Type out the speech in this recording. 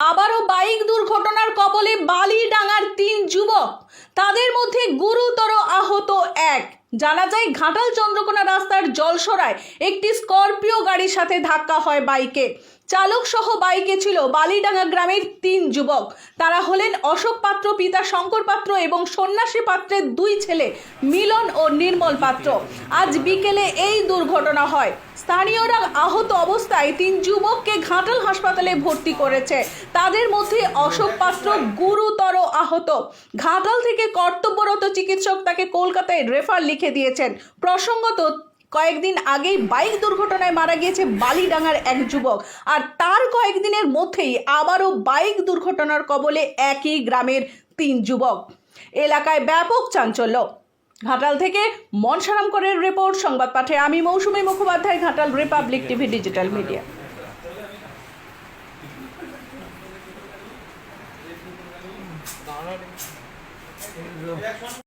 আবারও বাইক দুর্ঘটনার কবলে বালি ডাঙার তিন যুবক। তাদের মধ্যে গুরুতর আহত জানা যায় ঘাটাল চন্দ্রকোনা রাস্তার জলসরায় একটি স্করপিও গাড়ির সাথে ধাক্কা হয় বাইকে। চালক সহ বাইকে ছিল বালিডাঙ্গা গ্রামের তিন যুবক। তারা হলেন অশোক পাত্র, পিতা শঙ্কর পাত্র এবং সন্ন্যাসী পাত্রের দুই ছেলে মিলন ও নির্মল পাত্র। আজ বিকেলে এই দুর্ঘটনা হয়। স্থানীয়রা আহত অবস্থায় তিন যুবককে ঘাটাল হাসপাতালে ভর্তি করেছে। তাদের মধ্যে অশোক পাত্র গুরুতর আহত। ঘাটাল থেকে কর্তব্যরত চিকিৎসক তাকে কলকাতায় রেফার লিখে দিয়েছেন। প্রসঙ্গত, কয়েকদিন আগেই বাইক দুর্ঘটনায় মারা গিয়েছে বালিডাঙ্গার এক যুবক। আর তার কয়েকদিনের মধ্যেই আবারও বাইক দুর্ঘটনার কবলে একই গ্রামের তিন যুবক। এলাকায় ব্যাপক চাঞ্চল্য। ঘাটাল থেকে মনসারাম করের রিপোর্ট, সংবাদ পাঠে আমি Mousumi Mukhopadhyay, Ghatal Republic TV digital media. And.